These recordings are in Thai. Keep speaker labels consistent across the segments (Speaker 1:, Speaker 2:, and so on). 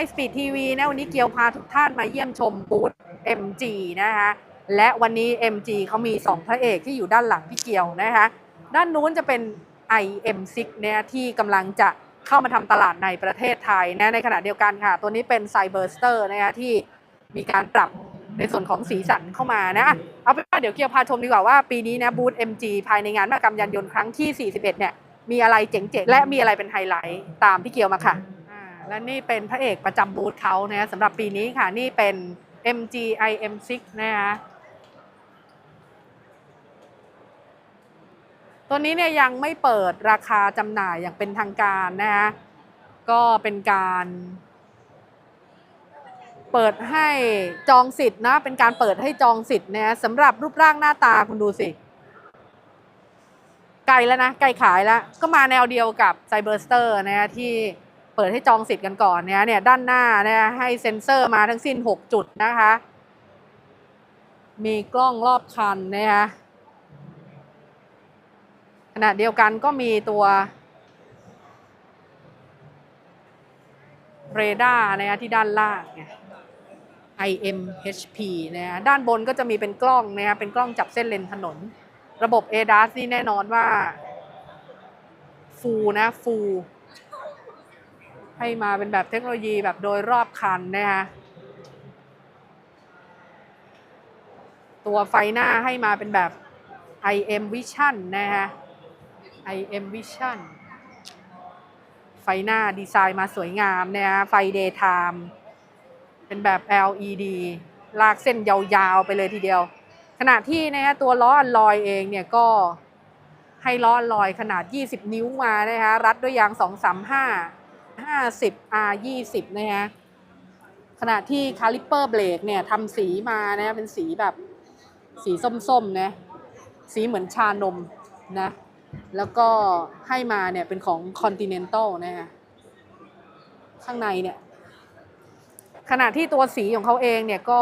Speaker 1: i Speed TV นะวันนี้เกียวพาทุกท่านมาเยี่ยมชมบูธ MG นะคะและวันนี้ MG เขามี 2 พระเอกที่อยู่ด้านหลังพี่เกียวนะคะด้านนู้นจะเป็น IM6 เนี่ยที่กำลังจะเข้ามาทำตลาดในประเทศไทยนะในขณะเดียวกันค่ะ ตัวนี้เป็น Cyberster นะคะที่มีการปรับในส่วนของสีสันเข้ามานะเอาเป็นว่าเดี๋ยวเกียวพาชมดีกว่าว่าปีนี้นะบูธ MG ภายในงานมหกรรมยานยนต์ครั้งที่ 41 เนี่ยมีอะไรเจ๋งๆและมีอะไรเป็นไฮไลท์ตามพี่เกียวมาค่ะ และนี่เป็นพระเอกประจำบูธเขานะสำหรับปีนี้ค่ะ นี่เป็น MG IM6 นะคะตัวนี้เนี่ยยังไม่เปิดราคาจำหน่ายอย่างเป็นทางการนะคะก็เป็นการเปิดให้จองสิทธิ์นะ เป็นการเปิดให้จองสิทธิ์นะสำหรับรูปร่างหน้าตาคุณดูสิ ไกลแล้วนะ ไกลขายแล้ว ก็มาแนวเดียวกับไซเบอร์สเตอร์นะที่ เปิดให้จองสิทธิ์กันก่อนเนี่ยเนี่ยด้านหน้าเนะให้เซ็นเซอร์มาทั้งสิ้น 6 จุดนะคะ มีกล้องรอบคันนะคะขณะเดียวกันก็มีตัวเรดาร์นะคะที่ด้านล่างเนี่ย IMHP นะฮะด้านบนก็จะมีเป็นกล้องนะฮะเป็นกล้องจับเส้นเลนถนน ระบบ ADAS นี่แน่นอนว่า ฟูนะฟู ให้มาเป็นแบบเทคโนโลยีแบบโดยรอบคันนะฮะตัวไฟหน้าให้มาเป็นแบบ IM Vision นะฮะ IM Vision ไฟหน้าดีไซน์มาสวยงามนะฮะไฟ Daytime เป็นแบบ LED ลากเส้นยาวๆไปเลยทีเดียว ขณะที่นะฮะตัวล้ออัลลอยเองเนี่ยก็ให้ล้ออัลลอยขนาด 20 นิ้วมานะฮะรัดด้วยยาง 235 50 R 20นะฮะขณะที่คาลิปเปอร์เบรกเนี่ยทำสีมานะเป็นสีแบบสีส้มๆนะสีเหมือนชานมนะแล้วก็ให้มาเนี่ยเป็นของ Continental นะฮะข้างในเนี่ยขณะที่ตัวสีของเขาเองเนี่ยก็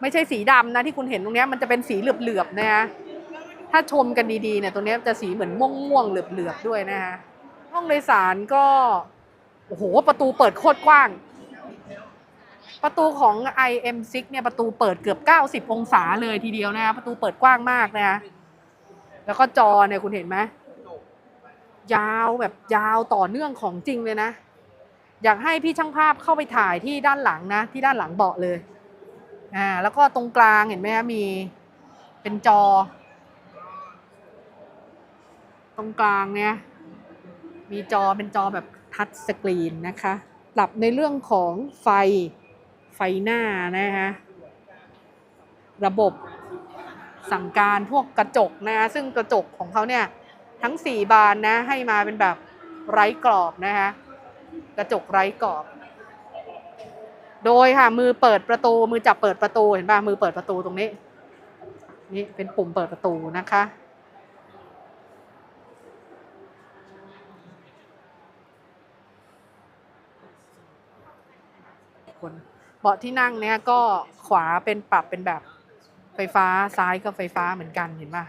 Speaker 1: ไม่ใช่สีดำนะที่คุณเห็นตรงเนี้ยมันจะเป็นสีเหลือบๆนะฮะถ้าชมกันดีๆเนี่ยตัวเนี้ยจะสีเหมือนม่วงๆเหลือบๆด้วยนะฮะห้องโดยสารก็ โอ้โห ประตูเปิดโคตรกว้าง ประตูของ IM6 เนี่ยประตูเปิดเกือบ 90 องศาเลยทีเดียวนะฮะประตูเปิดกว้างมากนะฮะแล้วก็จอเนี่ยคุณเห็นไหมยาวแบบยาวต่อเนื่องของจริงเลยนะ อยากให้พี่ช่างภาพเข้าไปถ่ายที่ด้านหลังนะ ที่ด้านหลังเบาะเลยอ่าแล้วก็ตรงกลางเห็นไหมคะมีเป็นจอ ตรงกลางเนี่ยมีจอเป็นจอแบบ ทัชสกรีนนะคะ ปรับในเรื่องของไฟไฟหน้านะคะระบบสั่งการพวกกระจกนะคะซึ่งกระจกของเขาเนี่ยทั้ง 4 บานนะให้มาเป็นแบบไร้กรอบนะคะกระจกไร้กรอบ โดยค่ะมือเปิดประตูมือจับเปิดประตูเห็นป่ะมือเปิดประตูตรงนี้ นี่เป็นปุ่มเปิดประตูนะคะ คน เบาะที่นั่งเนี่ยก็ขวาเป็นปรับเป็นแบบไฟฟ้าซ้ายก็ไฟฟ้าเหมือนกันเห็นป่ะ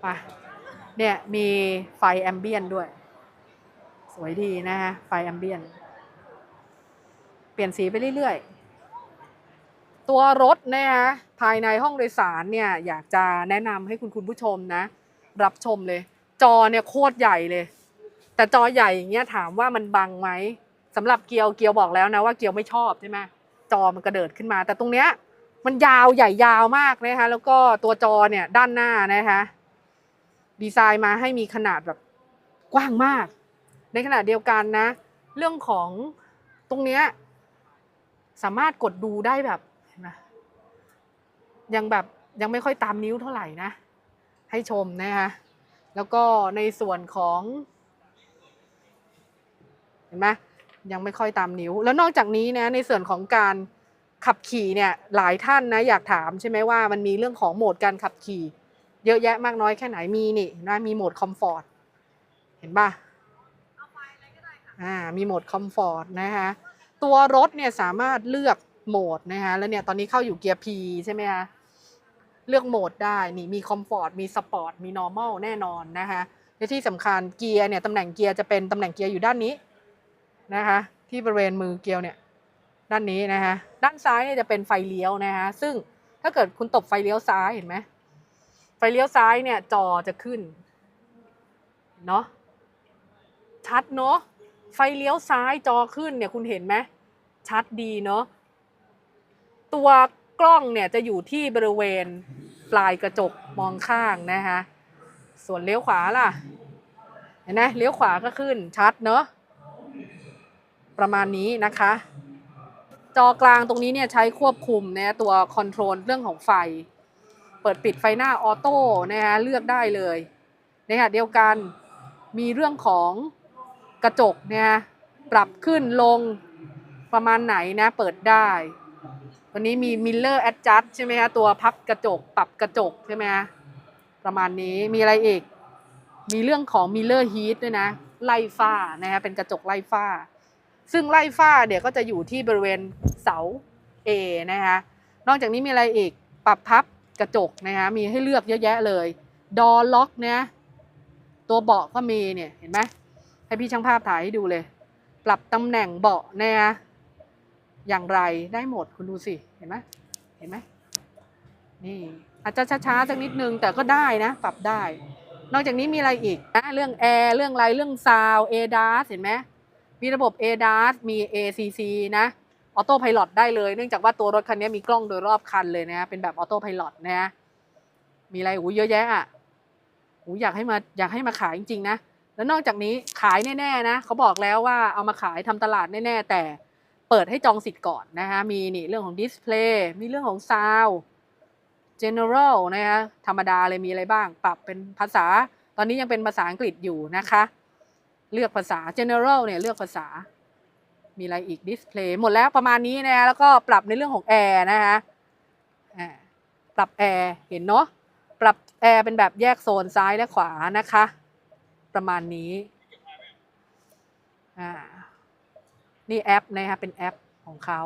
Speaker 1: ไปเนี่ยมีไฟแอมเบียนด้วย สวยดีนะฮะ ไฟแอมเบียน เปลี่ยนสีไปเรื่อยๆ ตัวรถนะคะภายในห้องโดยสารเนี่ย อยากจะแนะนำให้คุณคุณผู้ชมนะ รับชมเลย จอเนี่ยโคตรใหญ่เลย แต่จอใหญ่อย่างเงี้ยถามว่ามันบังไหมสำหรับเกียวเกียวบอกแล้วนะว่าเกียวไม่ชอบใช่ไหมจอมันกระเดิดขึ้นมา แต่ตรงเนี้ยมันยาวใหญ่ยาวมากนะคะแล้วก็ตัวจอเนี่ยด้านหน้านะคะดีไซน์มาให้มีขนาดแบบกว้างมาก ในขณะเดียวกันนะ เรื่องของตรงเนี้ยสามารถกดดูได้แบบเห็นไหมยังแบบยังไม่ค่อยตามนิ้วเท่าไหร่นะ ให้ชมนะคะ แล้วก็ในส่วนของ เห็นไหมยังไม่ค่อยตามนิ้ว แล้วนอกจากนี้นะในส่วนของการขับขี่เนี่ยหลายท่านนะอยากถามใช่ไหมว่ามันมีเรื่องของโหมดการขับขี่ เยอะแยะมากน้อยแค่ไหนมีนี่นะมีโหมดคอมฟอร์ตเห็นป่ะอ่ามีโหมดคอมฟอร์ตนะคะตัวรถเนี่ยสามารถเลือกโหมดนะคะแล้วเนี่ยตอนนี้เข้าอยู่เกียร์ P ใช่ไหมคะ เลือกโหมดได้นี่มีคอมฟอร์ตมีสปอร์ตมี normal แน่นอนนะคะและที่สำคัญเกียร์เนี่ยตำแหน่งเกียร์จะเป็นตำแหน่งเกียร์อยู่ด้านนี้นะคะที่บริเวณมือเกียร์เนี่ยด้านนี้นะคะด้านซ้ายเนี่ยจะเป็นไฟเลี้ยวนะคะซึ่งถ้าเกิดคุณตบไฟเลี้ยวซ้ายเห็นไหมไฟเลี้ยวซ้ายเนี่ยจอจะขึ้นเนาะชัดเนาะไฟเลี้ยวซ้ายจอขึ้นเนี่ยคุณเห็นไหมชัดดีเนาะตัว กล้องเนี่ยจะอยู่ที่บริเวณปลายกระจกมองข้างนะคะส่วนเลี้ยวขวาล่ะ เห็นไหมเลี้ยวขวาก็ขึ้นชัดเนาะประมาณนี้นะคะ จอกลางตรงนี้เนี่ยใช้ควบคุมนะตัวคอนโทรลเรื่องของไฟ เปิดปิดไฟหน้าออโต้นะคะเลือกได้เลยนขณะเดียวกันมีเรื่องของกระจกเนี่ยปรับขึ้นลงประมาณไหนนะเปิดได้ วันนี้มี Miller Adjust ใช่ไหมคะตัวพับกระจกปรับกระจกใช่ไหมคะประมาณนี้มีอะไรอีก มีเรื่องของ Miller Heat ด้วยนะ ไล่ฝ้านะคะเป็นกระจกไล่ฝ้า ซึ่งไล่ฝ้าเนี่ยวก็จะอยู่ที่บริเวณเสา A นะคะนอกจากนี้มีอะไรอีกปรับพับกระจกนะคะมีให้เลือกเยอะแยะเลย ดอล็อกเนี่ยตัวเบาะก็มีเนี่ยเห็นไหมให้พี่ช่างภาพถ่ายให้ดูเลย ปรับตำแหน่งเบาะนะคะ อย่างไรได้หมดคุณดูสิ เห็นไหมเห็นไหมนี่อาจจะช้าๆสักนิดนึงแต่ก็ได้นะ ปรับได้ นอกจากนี้มีอะไรอีกนะเรื่องแอร์เรื่องไรเรื่องซาวเอดาเห็นไหมมีระบบ ADAS มี ACC นะออโต้พ l o t ได้เลย เนื่องจากว่าตัวรถคันนี้มีกล้องโดยรอบคันเลยนะเป็นแบบออโต้พ l o t นะ มีอะไรอูเยอะแยะอะอูอยากให้มาอยากให้มาขายจริงๆนะ แล้วนอกจากนี้ขายแน่ๆนะเขาบอกแล้วว่าเอามาขายทำตลาดแน่ๆแต่ เปิดให้จองสิทธิ์ก่อนนะคะมีนี่เรื่องของดิสเพลย์มีเรื่องของซาว general นะคะธรรมดาเลยมีอะไรบ้าง ปรับเป็นภาษา ตอนนี้ยังเป็นภาษาอังกฤษอยู่นะคะ เลือกภาษา general เนี่ยเลือกภาษา มีอะไรอีก display หมดแล้วประมาณนี้นะแล้วก็ปรับในเรื่องของแอร์นะคะปรับแอร์เห็นเนาะปรับแอร์เป็นแบบแยกโซนซ้ายและขวานะคะ ประมาณนี้อ่า นี่แอปนะคะเป็นแอปของเขา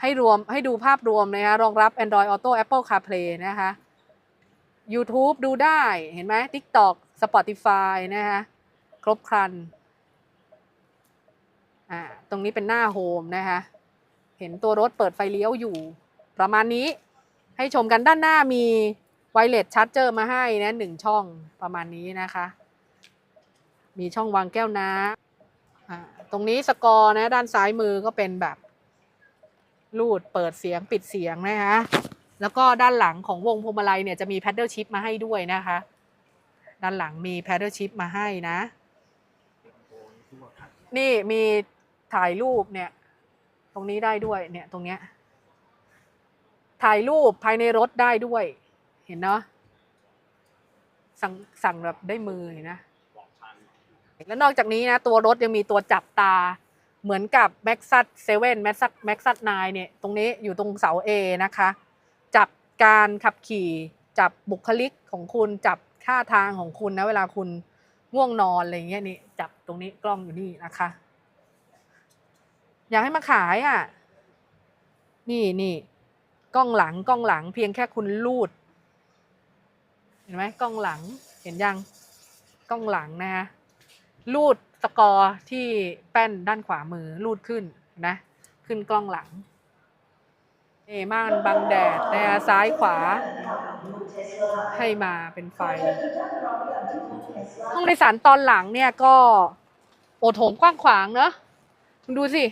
Speaker 1: ให้รวมให้ดูภาพรวมนะคะรองรับ Android Auto Apple CarPlay นะคะ YouTube ดูได้เห็นไหม TikTok Spotify นะคะครบครันอ่าตรงนี้เป็นหน้าโฮมนะคะเห็นตัวรถเปิดไฟเลี้ยวอยู่ ประมาณนี้ให้ชมกันด้านหน้ามีไวเลสชาร์จเจอร์มาให้นะหนึ่งช่องประมาณนี้นะคะ มีช่องวางแก้วน้ำ ตรงนี้สกอร์นะด้านซ้ายมือก็เป็นแบบรูดเปิดเสียงปิดเสียงนะคะแล้วก็ด้านหลังของวงพวงมาลัยเนี่ยจะมี paddle shift มาให้ด้วยนะคะ ด้านหลังมี paddle shift มาให้นะ นี่มีถ่ายรูปเนี่ย ตรงนี้ได้ด้วยเนี่ยตรงเนี้ยถ่ายรูปภายในรถได้ด้วย เห็นเนาะสั่งสั่งแบบได้มือเห็นนะ แล้วนอกจากนี้นะตัวรถยังมีตัวจับตา เหมือนกับ m a x ั s 7 m a x ั m a x ั9เนี่ยตรงนี้อยู่ตรงเสา A นะคะ จับการขับขี่ จับบุคลิกของคุณจับท่าทางของคุณนะเวลาคุณง่วงนอนอะไรเงี้ยนี่จับตรงนี้กล้องอยู่นี่นะคะ อยากให้มาขายอะ นี่นี่กล้องหลังกล้องหลังเพียงแค่คุณลูด เห็นไหมกล้องหลังเห็นยังกล้องหลังนะคะ ลูดสกอร์ที่แป้นด้านขวามือลูดขึ้นนะ ขึ้นกล้องหลังเอม่านบังแดดนะคะซ้ายขวา ให้มาเป็นไฟห้องโดยสารตอนหลังเนี่ยก็โอโถงกว้างขวางเนอะคุณดูสิ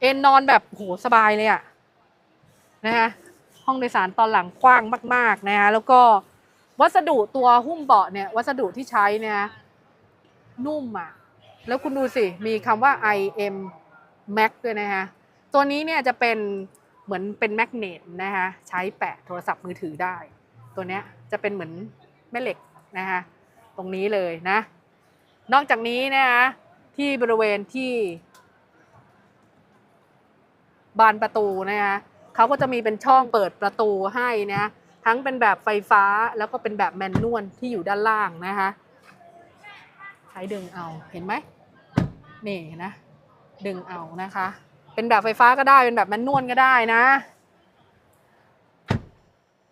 Speaker 1: เอนนอนแบบโหสบายเลยอะนะคะห้องโดยสารตอนหลังกว้างมาก ๆ นะคะแล้วก็วัสดุตัวหุ้มเบาะเนี่ย วัสดุที่ใช้เนี่ย นุ่มอะ่ะแล้วคุณดูสิมีคำว่า IM Max ด้วยนะคะตัวนี้เนี่ยจะเป็นเหมือนเป็นแมกเนตนะคะใช้แปะโทรศัพท์มือถือได้ ตัวเนี้ยจะเป็นเหมือนแม่เหล็กนะคะตรงนี้เลยนะ นอกจากนี้นะคะที่บริเวณที่บานประตูนะคะเขาก็จะมีเป็นช่องเปิดประตูให้นะทั้งเป็นแบบไฟฟ้าแล้วก็เป็นแบบแมนนวลที่อยู่ด้านล่างนะคะ ใช้ดึงเอาเห็นไหมนี่นะดึงเอานะคะ เป็นแบบไฟฟ้าก็ได้เป็นแบบแมนนวลก็ได้นะ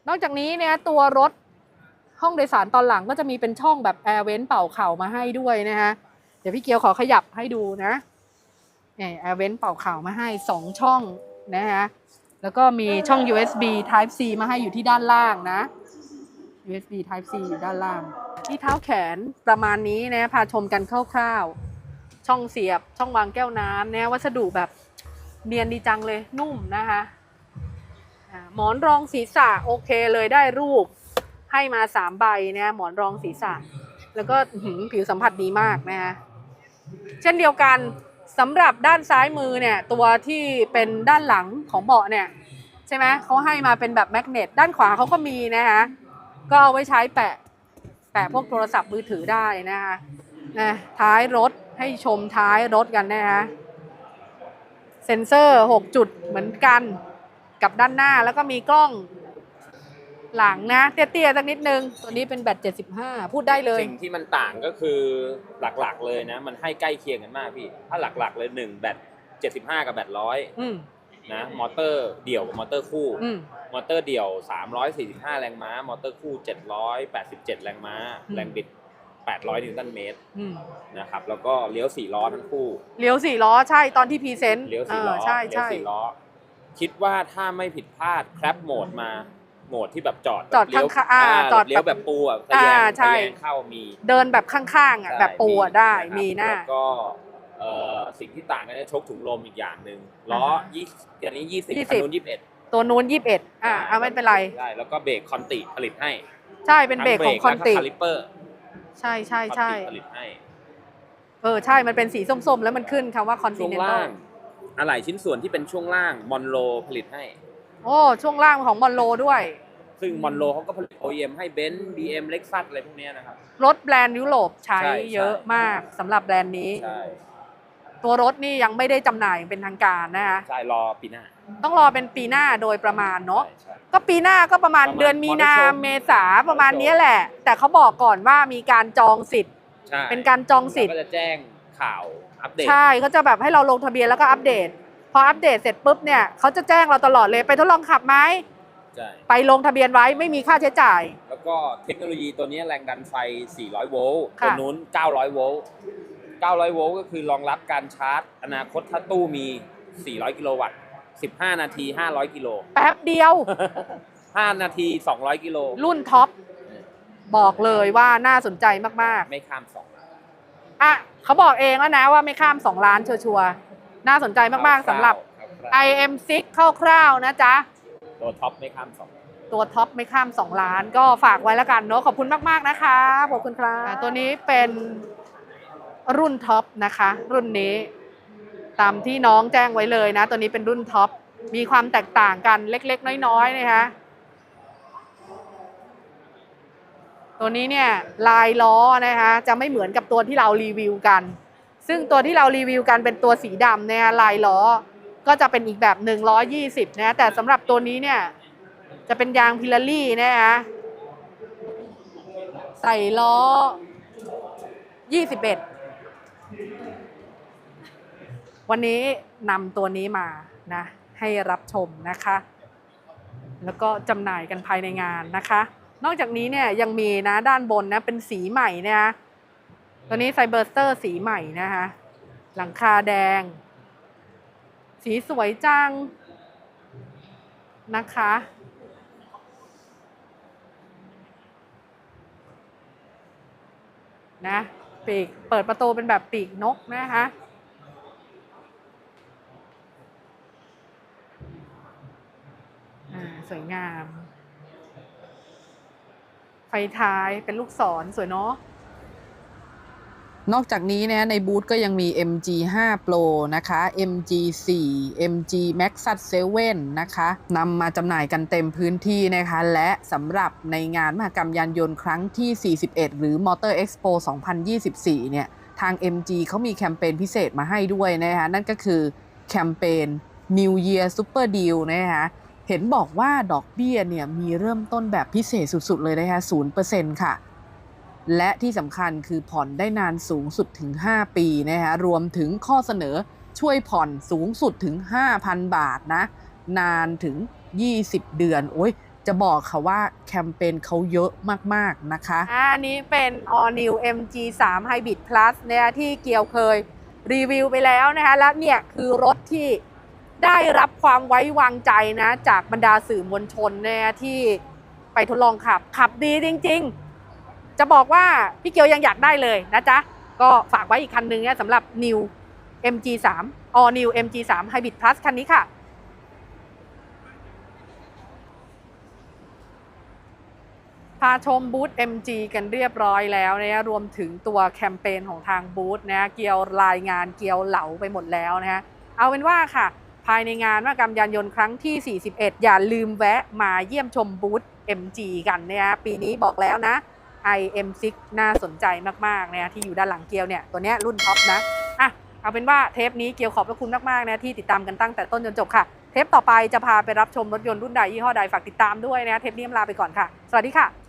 Speaker 1: นอกจากนี้เนี่ยตัวรถห้องโดยสารตอนหลังก็จะมีเป็นช่องแบบแอร์เวนเป่าเข่ามาให้ด้วยนะฮะเดี๋ยวพี่เกียวขอขยับให้ดูนะนี่แอร์เวนเป่าเข่ามาให้สองช่องนะฮะแล้วก็มีช่อง USB Type C มาให้อยู่ที่ด้านล่างนะ USB Type C อยู่ด้านล่าง ที่เท้าแขนประมาณนี้นะพาชมกันคร่าวๆ ช่องเสียบช่องวางแก้วน้ำนะวัสดุแบบเนียนดีจังเลยนุ่มนะคะหมอนรองศีรษะโอเคเลยได้รูปให้มาสามใบนะหมอนรองศีรษะ แล้วก็ผิวสัมผัสดีมากนะคะเช่นเดียวกันสำหรับด้านซ้ายมือเนี่ยตัวที่เป็นด้านหลังของเบาะเนี่ยใช่ไหมเขาให้มาเป็นแบบแมกเนตด้านขวาเขาก็มีนะคะ ก็เอาไว้ใช้แปะ แปะพวกโทรศัพท์มือถือได้นะคะนะท้ายรถให้ชมท้ายรถกันนะคะเซ็นเซอร์ 6 จุดเหมือนกันกับด้านหน้าแล้วก็มีกล้องหลังนะ เตี้ยๆสักนิดนึง ตัวนี้เป็นแบต 75 พูดได้เลย
Speaker 2: สิ่งที่มันต่างก็คือหลักๆเลยนะ มันให้ใกล้เคียงกันมากพี่ ถ้าหลักๆเลยหนึ่งแบต75 กับแบตร้อย
Speaker 1: อืม
Speaker 2: นะ มอเตอร์เดี่ยวกับมอเตอร์คู่
Speaker 1: อื ม
Speaker 2: มอเตอร์เดี่ยว 345 แรงม้า มอเตอร์คู่ 787 แรงม้า
Speaker 1: อืม
Speaker 2: แรงบิด 800 นิวตันเมตร
Speaker 1: อืม
Speaker 2: นะครับ แล้วก็เลี้ยว4ล้อทั้งคู่
Speaker 1: เลี้ยวสี่ล้อใช่ตอนที่พรีเซนต์
Speaker 2: เลี้ยว4ล้อ
Speaker 1: ใช่
Speaker 2: เลี้ยว
Speaker 1: ใช่
Speaker 2: 4ล้อ คิดว่าถ้าไม่ผิดพลาดแคปโหมดมา โหมดที่แบบจอด
Speaker 1: จอด
Speaker 2: เลี้ยว
Speaker 1: ข้างๆอ่าจอด
Speaker 2: เลี้ยวแบบปูอะทะแย
Speaker 1: อ่างใช่
Speaker 2: ทะแยงเข้ามี
Speaker 1: เดินแบบข้างๆอะ
Speaker 2: ใช่
Speaker 1: แบบปูอะได้
Speaker 2: นะครับ
Speaker 1: มีหน้า
Speaker 2: แล้วก็เอ่อสิ่งที่ต่างกันจะชกถุงลมอีกอย่างหนึ่งล้อ
Speaker 1: อ่าฮะ
Speaker 2: ยี่อันนี้ยี่สิบ
Speaker 1: ยี่สิ
Speaker 2: คั
Speaker 1: บ
Speaker 2: นนู้นยี่สิบเอ็ด
Speaker 1: ตัวนู้นยี่สิบเอ็ดอ่าอ่าไม่เป็นไร
Speaker 2: ได้แล้วก็เบรกคอนติผลิตให้
Speaker 1: ใช่เป็นเบรกของคอนติ
Speaker 2: คาลิเปอร์
Speaker 1: ใช่ใช่
Speaker 2: คอน
Speaker 1: ใช่
Speaker 2: ติผลิตให้
Speaker 1: เออใช่มันเป็นสีส้มๆ แล้วมันขึ้นคำว่า
Speaker 2: ช่วง
Speaker 1: Continental
Speaker 2: ล่างอะไหล่ชิ้นส่วนที่เป็นช่วงล่างมอนโลผลิตให้
Speaker 1: โอ้ช่วงล่างของมอนโลด้วย
Speaker 2: ซึ่งมอนโลเขาก็ผลิต OEM ให้เบนซ์ BM Lexus อะไรพวกเนี้ยนะครับ
Speaker 1: รถแบรนด์ยุโรปใช้
Speaker 2: ใช่
Speaker 1: เยอะ
Speaker 2: ใช่
Speaker 1: มากสำหรับแบรนด์นี้
Speaker 2: ใช่
Speaker 1: ตัวรถนี่ยังไม่ได้จำหน่ายอย่างเป็นทางการนะคะ
Speaker 2: ใช่รอปีหน้า
Speaker 1: ต้องรอเป็นปีหน้าโดยประมาณเนาะ
Speaker 2: ใช่ใช่
Speaker 1: ก็ปีหน้าก็ประมาณ
Speaker 2: ประมาณ
Speaker 1: เดือนมีนา
Speaker 2: Motor Show
Speaker 1: เมษาประมาณเนี้ยแหละ แต่เขาบอกก่อนว่ามีการจองสิทธิ์
Speaker 2: ใช่
Speaker 1: เป็นการจองสิทธิ์
Speaker 2: แล้วก็จะแจ้งข่าวอัปเดต
Speaker 1: ใช่เขาจะแบบให้เราลงทะเบียนแล้วก็อัปเดต พออัปเดตเสร็จปุ๊บเนี่ยเขาจะแจ้งเราตลอดเลยไปทดลองขับไหม
Speaker 2: ใช่
Speaker 1: ไปลงทะเบียนไว้ไม่มีค่าใช้จ่าย
Speaker 2: แล้วก็เทคโนโลยีตัวนี้แรงดันไฟ 400 โวลต์
Speaker 1: ค่ะ
Speaker 2: ตัวนู้น 900 โวลต์ 900 โวลต์ก็คือรองรับการชาร์จ อนาคตถ้าตู้มี 400 กิโลวัตต์ 15 นาที 500 กิโล
Speaker 1: แป๊บเดียว
Speaker 2: 5 นาที 200 กิโล
Speaker 1: รุ่นท็อป บอกเลยว่าน่าสนใจมาก
Speaker 2: ไม่ข้าม 2 ล้าน
Speaker 1: ๆ อะ เขาบอกเองแล้วนะว่าไม่ข้าม 2 ล้านชัวร์ๆน่าสนใจมากๆสำหรับ IM6 คร่าวๆนะจ๊ะ
Speaker 2: ตัวท็อปไม่ข้าม2ล้าน
Speaker 1: ตัวท็อปไม่ข้าม 2 ล้านก็ฝากไว้แล้วกันเนาะขอบคุณมาก ๆ นะคะ ขอบคุณครับอะตัวนี้เป็น รุ่นท็อปนะคะ รุ่นนี้ ตามที่น้องแจ้งไว้เลยนะ ตัวนี้เป็นรุ่นท็อปมีความแตกต่างกันเล็ก ๆ น้อยๆนะคะตัวนี้เนี่ยลายล้อนะคะจะไม่เหมือนกับตัวที่เรารีวิวกัน ซึ่งตัวที่เรารีวิวกันเป็นตัวสีดำเนี่ยลายล้อก็จะเป็นอีกแบบหนึ่งร้อยี่สิบนะแต่สำหรับตัวนี้เนี่ยจะเป็นยางพิลารี่นะคะใส่ล้อยี่สิบเอ็ด วันนี้นำตัวนี้มานะให้รับชมนะคะ แล้วก็จำหน่ายกันภายในงานนะคะ นอกจากนี้เนี่ยยังมีนะด้านบนนะเป็นสีใหม่นยนะตัวนี้ไซเบอร์สเตอร์สีใหม่นะคะหลังคาแดง สีสวยจังนะคะ นะ ปีกเปิดประตูเป็นแบบปีกนกนะคะสวยงาม ไฟท้ายเป็นลูกศรสวยเนาะ นอกจากนี้นะในบูธก็ยังมี MG 5 Pro นะคะ MG 4 MG Max 7นะคะนำมาจำหน่ายกันเต็มพื้นที่นะคะ และสำหรับในงานมหกรรมยานยนต์ครั้งที่ 41 หรือ Motor Expo 2024 เนี่ย ทาง MG เขามีแคมเปญพิเศษมาให้ด้วยนะคะ นั่นก็คือแคมเปญ New Year Super Deal นะคะเห็นบอกว่าดอกเบี้ยเนี่ยมีเริ่มต้นแบบพิเศษสุดๆเลยนะคะ0%ค่ะ และที่สำคัญคือผ่อนได้นานสูงสุดถึง 5 ปีนะคะรวมถึงข้อเสนอช่วยผ่อนสูงสุดถึง 5,000 บาทนะ นานถึง 20 เดือน โอ้ย
Speaker 3: จะบอกค่ะว่าแคมเปญเขาเยอะมาก ๆ นะคะ
Speaker 1: อะอันนี้เป็น All New MG3 Hybrid Plus เนี่ยที่เกียวเคยรีวิวไปแล้วนะคะ และเนี่ยคือรถที่ได้รับความไว้วางใจนะ จากบรรดาสื่อมวลชนเนี่ยที่ไปทดลองขับ ขับดีจริง ๆ จะบอกว่าพี่เกียวยังอยากได้เลยนะจ๊ะ ก็ฝากไว้อีกคันนึงเนี่ยสำหรับ New MG3 All New MG3 Hybrid Plus คันนี้ค่ะพาชมบูธ MG กันเรียบร้อยแล้วนะรวมถึงตัวแคมเปญของทางบูธนะเกียวรายงานเกียวเหลาไปหมดแล้วนะฮะเอาเป็นว่าค่ะ ภายในงานมหกรรมยานยนต์ครั้งที่ 41 อย่าลืมแวะมาเยี่ยมชมบูธ MG กันนะฮะปีนี้บอกแล้วนะ IM6 น่าสนใจมากๆนะที่อยู่ด้านหลังเกียวเนี่ยตัวนี้รุ่นท็อปนะอะเอาเป็นว่าเทปนี้เกียวขอบพระคุณมากๆนะที่ติดตามกันตั้งแต่ต้นจนจบค่ะ เทปต่อไปจะพาไปรับชมรถยนต์รุ่นใดยี่ห้อใดฝากติดตามด้วยนะเทปนี้ลาไปก่อนค่ะ สวัสดีค่ะ